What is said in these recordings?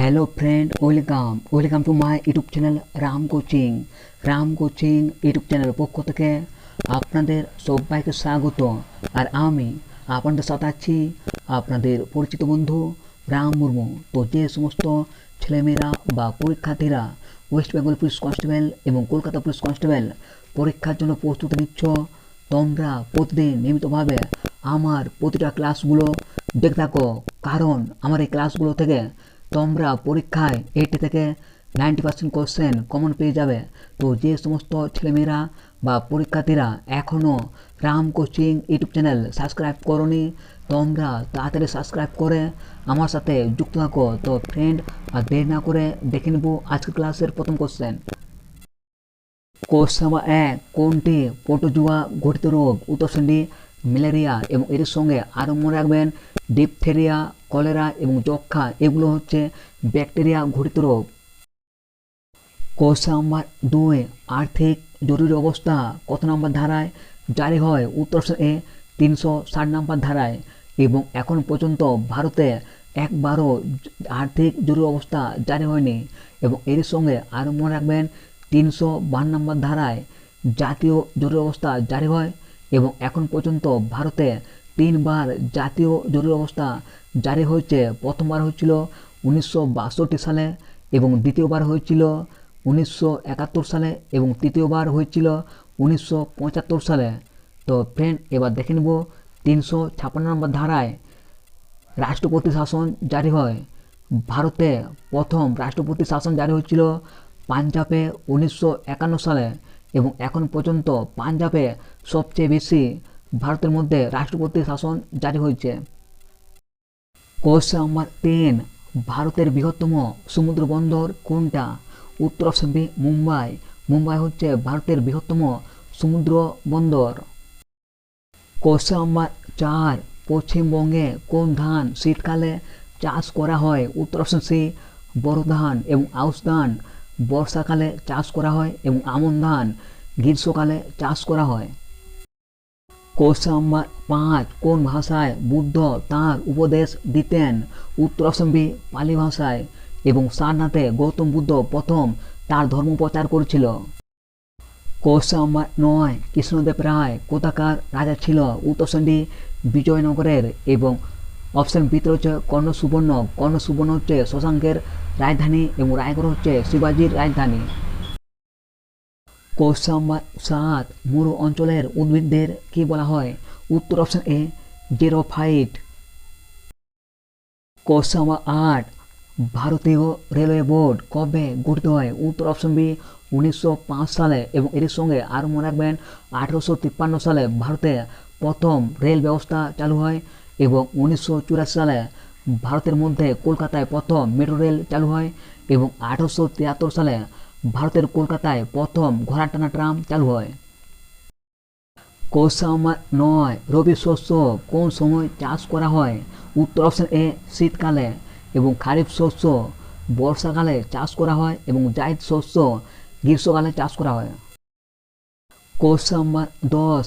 Hello friend welcome welcome to my YouTube channel Ram coaching Ram coaching YouTube চ্যানেলের পক্ষ থেকে আপনাদের সবাইকে স্বাগত। আর আমি আপনাদের সাথে আছি আপনাদের পরিচিত বন্ধু রাম মুর্মু। তো যে সমস্ত ছেলেমেয়েরা বা পরীক্ষার্থীরা ওয়েস্ট বেঙ্গল পুলিশ কনস্টেবল এবং কলকাতা পুলিশ কনস্টেবল পরীক্ষার জন্য প্রস্তুতি নিচ্ছ, তোমরা প্রতিদিন নিয়মিতভাবে আমার প্রতিটা ক্লাসগুলো দেখতে থাকো। কারণ আমার এই ক্লাসগুলো থেকে তোমরা পরীক্ষায় এইটি থেকে নাইনটি পার্সেন্ট কোশ্চেন কমন পেয়ে যাবে। তো যে সমস্ত ছেলেমেয়েরা বা পরীক্ষার্থীরা এখনও Ram coaching YouTube channel subscribe করনি, তোমরা তাড়াতাড়ি সাবস্ক্রাইব করে আমার সাথে যুক্ত থাকো। তো ফ্রেন্ড আর দেরি না করে দেখে নেব আজকের ক্লাসের প্রথম কোশ্চেন কোশ্চেন নাম্বার এক, কোনটি পটোজুয়া ঘটিত রোগ? উত্তর ম্যালেরিয়া এবং এর সঙ্গে আরও মনে রাখবেন। ডিপথেরিয়া কলেরা এবং যক্ষা এগুলো হচ্ছে ব্যাকটেরিয়া ঘটিত রোগ। কোশ্চেন নাম্বার দুই, আর্থিক জরুরি অবস্থা, কত নম্বর ধারায়? জারি হয় উত্তর এ তিনশো ষাট নম্বর ধারায়। এবং এখন পর্যন্ত ভারতে একবারও আর্থিক জরুরি অবস্থা জারি হয়নি। এবং এর সঙ্গে আরও মনে রাখবেন, তিনশো বান্ন নম্বর ধারায় জাতীয় জরুরি অবস্থা জারি হয়। এবং এখন পর্যন্ত ভারতে তিনবার জাতীয় জরুরি অবস্থা জারি হয়েছে। প্রথমবার হয়েছিল উনিশশো বাষট্টি সালে এবং দ্বিতীয়বার হয়েছিল উনিশশো একাত্তর সালে এবং তৃতীয়বার হয়েছিল উনিশশো পঁচাত্তর সালে। তো ফ্রেন্ড এবার দেখে নেব তিনশো ছাপ্পান্ন নম্বর ধারায় রাষ্ট্রপতি শাসন জারি হয়। ভারতে প্রথম রাষ্ট্রপতি শাসন জারি হয়েছিল পাঞ্জাবে উনিশশো একান্ন সালে এবং এখন পর্যন্ত পাঞ্জাবে সবচেয়ে বেশি ভারতের মধ্যে রাষ্ট্রপতি শাসন জারি হয়েছে। কোশ্চেন নাম্বার তিন, ভারতের বৃহত্তম সমুদ্র বন্দর কোনটা? উত্তর অপশন বি, মুম্বাই। মুম্বাই হচ্ছে ভারতের বৃহত্তম সমুদ্র বন্দর। কোশ্চেন নাম্বার চার, পশ্চিমবঙ্গে কোন ধান শীতকালে চাষ করা হয়? উত্তর অপশন সি, বড় ধান এবং আউশ ধান। বর্ষাকালে চাষ করা হয় এবং আমন ধান। গ্রীষ্মকালে চাষ করা হয়। কোশ্চেন পাঁচ কোন ভাষায় বুদ্ধ তাঁর উপদেশ দিতেন? উত্তর অপশন পালি ভাষায়। এবং সারনাথে গৌতম বুদ্ধ প্রথম তার ধর্ম প্রচার করেছিল। কোশ্চেন নয়, কৃষ্ণদেব রায় কোথাকার রাজা ছিল? উত্তর বিজয়নগরের এবং অপশন বিতে হচ্ছে কর্ণ সুবর্ণ কর্ণ সুবর্ণ হচ্ছে শশাঙ্কের রাজধানী এবং রায়গড় হচ্ছে শিবাজির রাজধানী। সাত মরু অঞ্চলের উদ্ভিদদের কি বলা হয়? উত্তর option A zero five question আট, ভারতীয় রেলওয়ে বোর্ড কবে গঠিত হয়? উত্তর অপশন বি, উনিশশো পাঁচ সালে এবং এর সঙ্গে আরও মনে রাখবেন, আঠেরোশো তিপ্পান্ন সালে ভারতে প্রথম রেল ব্যবস্থা চালু হয় এবং উনিশশো চুরাশি সালে ভারতের মধ্যে কলকাতায় প্রথম মেট্রো রেল চালু হয় এবং আঠেরোশো তিয়াত্তর সালে ভারতের কলকাতায় প্রথম ঘোড়া টানা ট্রাম চালু হয়। কোশ্চেন নাম্বার নয়, রবি শস্য কোন সময় চাষ করা হয়? উত্তর অপশন এ শীতকালে। এবং খারিফ শস্য বর্ষাকালে চাষ করা হয় এবং জায়দ শস্য গ্রীষ্মকালে চাষ করা হয়। কোশ্চেন নাম্বার দশ,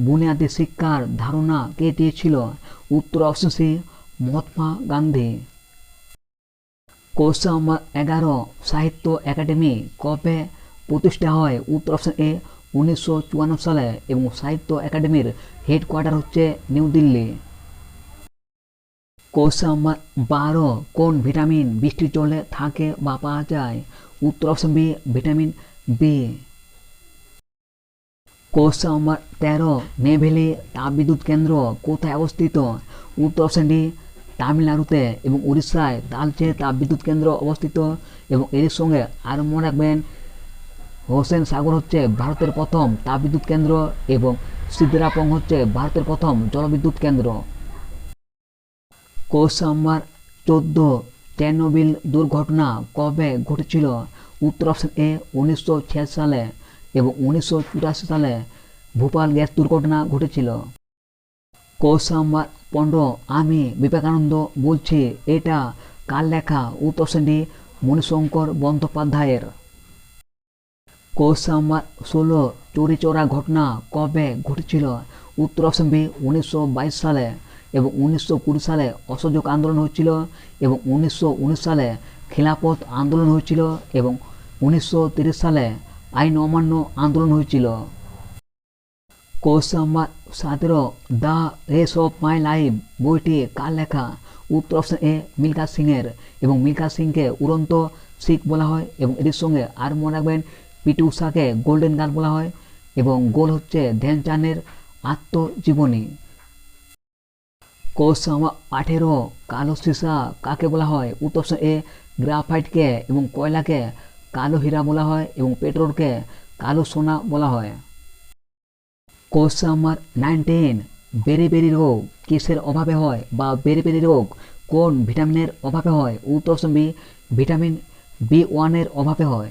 বুনিয়াদী শিক্ষার ধারণা কে দিয়েছিল? উত্তর option C Mahatma Gandhi. Question number এগারো, সাহিত্য একাডেমি কবে প্রতিষ্ঠা হয়? উত্তর অপশন এ, উনিশশো চুয়ান্ন সালে এবং সাহিত্য একাডেমির হেডকোয়ার্টার হচ্ছে নিউ দিল্লি। কোশ্চেন নাম্বার বারো, কোন ভিটামিন বৃষ্টির জলে থাকে বা পাওয়া যায়? উত্তর option B, vitamin B. Question number তেরো, নেভেলি তাপবিদ্যুৎ কেন্দ্র কোথায় অবস্থিত? উত্তর অপশন ডি তামিলনাড়ুতে এবং উড়িষ্যায় তালচে তাপবিদ্যুৎ কেন্দ্র অবস্থিত এবং এর সঙ্গে আরও মনে রাখবেন, হোসেন সাগর হচ্ছে ভারতের প্রথম তাপবিদ্যুৎ কেন্দ্র এবং সিদ্ধারাপং হচ্ছে ভারতের প্রথম জলবিদ্যুৎ কেন্দ্র। কোশ্চেন নাম্বার চোদ্দ চেরনোবিল দুর্ঘটনা কবে ঘটেছিল? উত্তর অপশন এ, উনিশশো সালে এবং উনিশশো চুরাশি সালে ভোপাল গ্যাস দুর্ঘটনা ঘটেছিল। কোশ্চেন নাম্বার পনেরো আমি বিবেকানন্দ বলছি, এটা কার লেখা উত্তর ডি মণিশঙ্কর বন্দ্যোপাধ্যায়ের। নাম্বার ষোলো চুরি চোরা ঘটনা কবে ঘটেছিল? উত্তর অপশন উনিশশো সালে এবং উনিশশো কুড়ি সালে অসহযোগ আন্দোলন হয়েছিল এবং উনিশশো উনিশ সালে খিলাফত আন্দোলন হয়েছিল এবং উনিশশো সালে আইন অমান্য আন্দোলন হয়েছিল। কোশ্চেন সতেরো the race of my life বইটি কার লেখা? উত্তর অপশন এ মিল্খা সিংয়ের। এবং মিল্খা সিংকে উড়ন্ত শিখ বলা হয় এবং এটির সঙ্গে আর মনে রাখবেন, পিটি উষাকে গোল্ডেন গার্ল বলা হয় এবং গোল হচ্ছে ধ্যানচাঁদের আত্মজীবনী। কোর্স নাম্বার আঠেরো কালো সীসা কাকে বলা হয়? উত্তর অপশন এ গ্রাফাইটকে এবং কয়লাকে কালো হীরা বলা হয় এবং পেট্রোলকে কালো সোনা বলা হয়। Course number nineteen, beriberi রোগ, কিসের অভাবে হয় বা বেরি বেরি রোগ, কোন ভিটামিনের অভাবে হয়? উত্তর বি ভিটামিন বি ওয়ানের অভাবে হয়।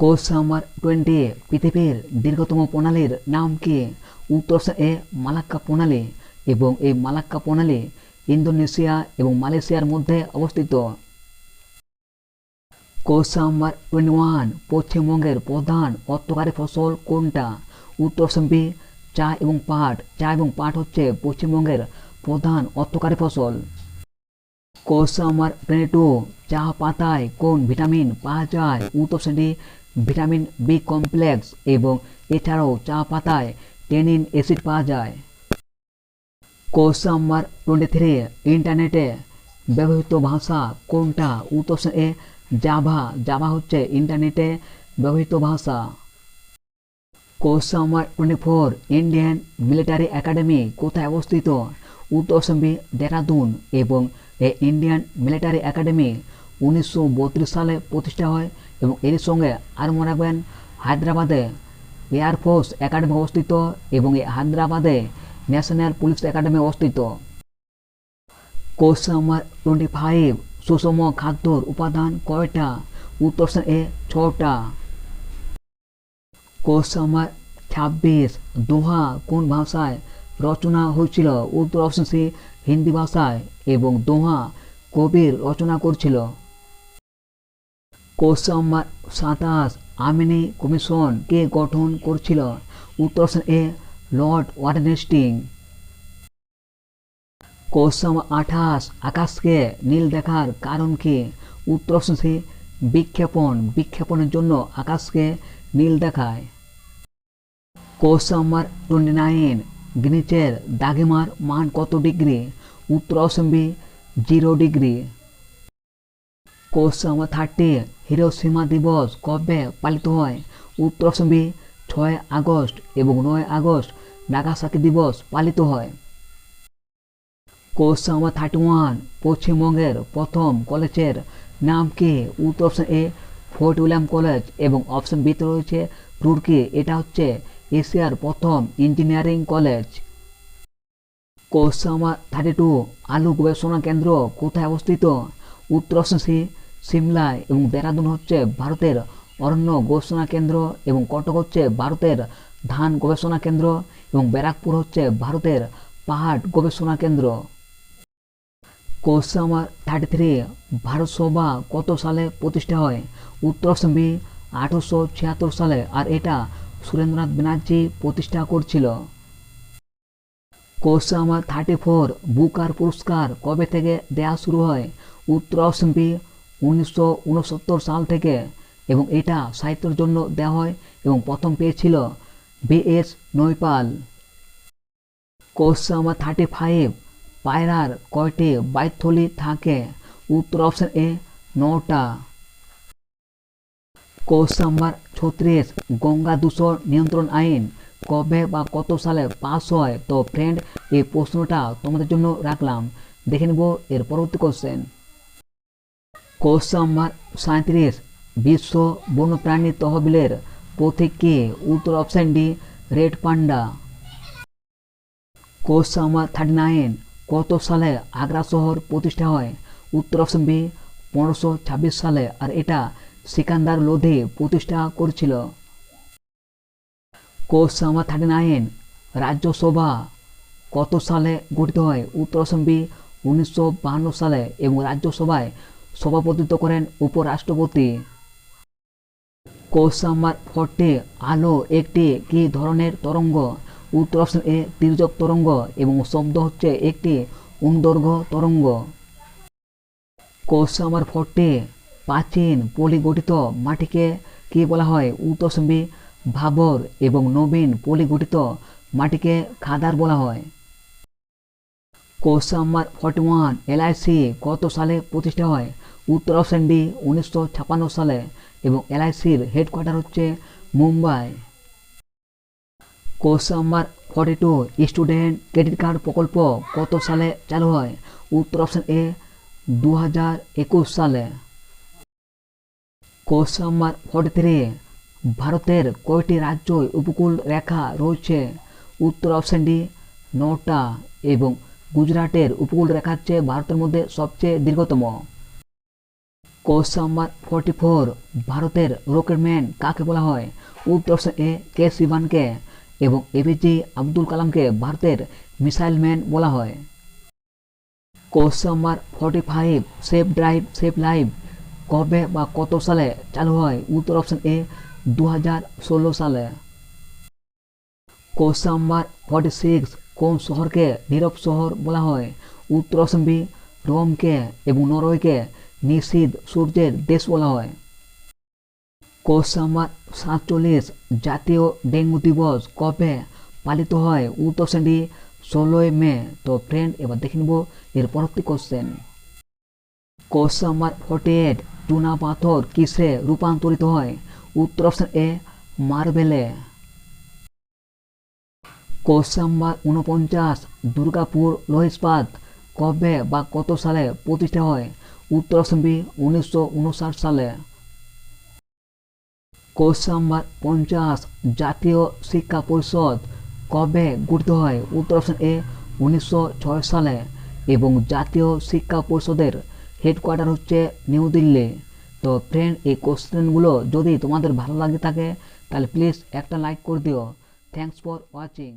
কোর্স নাম্বার টোয়েন্টি, পৃথিবীর দীর্ঘতম প্রণালীর নাম কি? উত্তর এ মালাক্কা প্রণালী এবং এই মালাক্কা প্রণালী ইন্দোনেশিয়া এবং মালয়েশিয়ার মধ্যে অবস্থিত। টোয়েন্টি ওয়ান পশ্চিমবঙ্গের প্রধান অর্থকারী ফসল কোনটা উত্তর বি চা এবং পাট চা এবং পাট হচ্ছে পশ্চিমবঙ্গের প্রধান অর্থকারী ফসল কোর্স নাম্বার টোয়েন্টি টু চা পাতায় কোন ভিটামিন পাওয়া যায় উত্তর ডি ভিটামিন বি কমপ্লেক্স এবং এছাড়াও চা পাতায় টেনিন অ্যাসিড পাওয়া যায় কোর্স নাম্বার টোয়েন্টি থ্রি ইন্টারনেটে ব্যবহৃত ভাষা কোনটা উত্তর এ জাভা জাভা হচ্ছে ইন্টারনেটে ব্যবহৃত ভাষা। Course number twenty four Indian military academy কোথায় অবস্থিত? উত্তর অপশন দেরাদুন এবং এই ইন্ডিয়ান মিলিটারি একাডেমি উনিশশো বত্রিশ সালে প্রতিষ্ঠা হয় এবং এর সঙ্গে আর মনে রাখবেন, হায়দ্রাবাদে এয়ারফোর্স একাডেমি অবস্থিত এবং এই হায়দ্রাবাদে ন্যাশনাল পুলিশ একাডেমি অবস্থিত। কোর্স টোয়েন্টি ফাইভ সুষম খাদ্যর উপাদান কয়টা? উত্তর এ ছটা কোর্স নাম্বার ছাব্বিশ। দোহা কোন ভাষায় রচনা হয়েছিল? উত্তর অপশন সি হিন্দি ভাষায় এবং দোহা কবির রচনা করছিল। কোর্স নাম্বার সাতাশ। আমিনি কমিশন কে গঠন করছিল? উত্তর অপশন এ লর্ড ওয়ার্ডেনস্টিং কোর্স আঠাশ আকাশকে নীল দেখার কারণ কি? উত্তর অপশন সি বিক্ষেপণ। বিক্ষেপণের জন্য আকাশকে নীল দেখায়। নাম্বার টোয়েন্টি নাইন, গ্রিচের দাগিমার মান কত ডিগ্রি? উত্তর option B, zero degree. Course number thirty, Hiroshima দিবস কবে পালিত হয়? উত্তর অপশন বি, ছয় আগস্ট এবং নয় আগস্ট নাগাসাকি দিবস পালিত হয়। নাম্বার থার্টি ওয়ান, পশ্চিমবঙ্গের প্রথম কলেজের নাম কি? উত্তর option A, Fort William College এবং অপশন বিতে রয়েছে রুড়কি এটা হচ্ছে এশিয়ার প্রথম engineering college. Number thirty two, আলু গবেষণা কেন্দ্র কোথায় অবস্থিত? উত্তর অপশন সি, সিমলায় এবং দেরাদুন হচ্ছে ভারতের অরণ্য গবেষণা কেন্দ্র এবং কটক হচ্ছে ভারতের ধান গবেষণা কেন্দ্র এবং ব্যারাকপুর হচ্ছে ভারতের পাহাড় গবেষণা কেন্দ্র। কোর্স থার্টি থ্রি ভারত সভা কত সালে প্রতিষ্ঠা হয়? উত্তর বি আঠারোশো ছিয়াত্তর সালে, আর এটা সুরেন্দ্রনাথ ব্যানার্জি প্রতিষ্ঠা করছিল। নাম্বার থার্টি ফোর, বুকার পুরস্কার কবে থেকে দেওয়া শুরু হয়? উত্তর বি উনিশশো উনসত্তর সাল থেকে, এবং এটা সাহিত্যের জন্য দেওয়া হয়, এবং প্রথম পেয়েছিল V S Naipaul. Number thirty five পায়রার কয়টি বাইথলি থাকে? উত্তর অপশন এ, নটা। কোর্স নাম্বার ছত্রিশ, গঙ্গা দূষণ নিয়ন্ত্রণ আইন। কবে বা কত সালে পাস হয়? তো ফ্রেন্ড এই প্রশ্নটা তোমাদের জন্য রাখলাম। দেখে নেব এর পরবর্তী কোশ্চেন কোর্স নাম্বার সাঁত্রিশ বিশ্ব বন্যপ্রাণী তহবিলের প্রতীক কি? উত্তর option D, red panda. Course number thirty nine কত সালে আগ্রা শহর প্রতিষ্ঠা হয়। উত্তর অপশন বি পনেরোশো সালে আর এটা সিকান্দার লোধে প্রতিষ্ঠা করেছিল। Course number thirty nine Rajya Sabha কত সালে গঠিত হয়? উত্তর অপশন বি উনিশশো সালে এবং রাজ্যসভায় সভাপতিত্ব করেন উপরাষ্ট্রপতি। কোর্স নাম্বার ফোরটি আলো একটি কি ধরনের তরঙ্গ? উত্তর অপশন এ তির্যক তরঙ্গ এবং শব্দ হচ্ছে একটি অনুদৈর্ঘ্য তরঙ্গ। কোশ্চেন নাম্বার ফোরটি প্রাচীন পলি গঠিত মাটিকে কি বলা হয়? উত্তর অপশন বি, ভাবর এবং নবীন পলি গঠিত মাটিকে খাদার বলা হয়। Question number forty one LIC কত সালে প্রতিষ্ঠা হয়? উত্তর অপশন ডি উনিশশো সালে এবং এলআইসির হেডকোয়ার্টার হচ্ছে Mumbai. Number forty two student credit card প্রকল্প কত সালে চালু হয়? উত্তর অপশন এ দু হাজার একুশ সালে। কোশ্চেন নাম্বার ফর্টি থ্রি, ভারতের কয়টি রাজ্য উপকূল রেখা রয়েছে? উত্তর অপশন ডি, নটা এবং গুজরাটের উপকূল রেখা হচ্ছে ভারতের মধ্যে সবচেয়ে দীর্ঘতম। কোশ্চেন নাম্বার ফর্টি ফোর, ভারতের রকেটম্যান কাকে বলা হয়? উত্তর অপশন এ, কে শিবানকে। এবং এপিজে আব্দুল কালামকে ভারতের মিসাইল ম্যান বলা হয়। Question number forty five, safe drive, safe live কবে বা কত সালে চালু হয়? উত্তর অপশন এ দু হাজার ষোলো সালে। কোশ্চেন নাম্বার ফর্টি সিক্স, কোন শহরকে নীরব শহর বলা হয়? উত্তর অপশন বি, রোমকে এবং নরওয়েকে নিষিদ্ধ সূর্যের দেশ বলা হয়। কোশ্চেন সাতচল্লিশ জাতীয় ডেঙ্গু দিবস কবে পালিত হয়? উত্তর শ্রেণি ষোলোই মে। তো ফ্রেন্ড এবার দেখে নিব এর পরবর্তী কোশ্চেন নাম্বার ফর্টি এইট চুনা পাথর কিসে রূপান্তরিত হয়? উত্তর অপশন এ মার্বেলে। কোশ্চেন নাম্বার উনপঞ্চাশ দুর্গাপুর লোহ ইস্পাত কবে বা কত সালে প্রতিষ্ঠা হয়? উত্তর অপশন বি উনিশশো উনষাট সালে। কোশ্চেন নাম্বার পঞ্চাশ জাতীয় শিক্ষা পরিষদ কবে গঠিত হয়? উত্তর অপশন এ উনিশশো ছয় সালে। এবং জাতীয় শিক্ষা পরিষদের হেডকোয়ার্টার হচ্ছে নিউ দিল্লি। তো ফ্রেন্ড এই কোশ্চেনগুলো যদি তোমাদের ভালো লাগে থাকে, তাহলে প্লিজ একটা লাইক করে দিও। Thanks for watching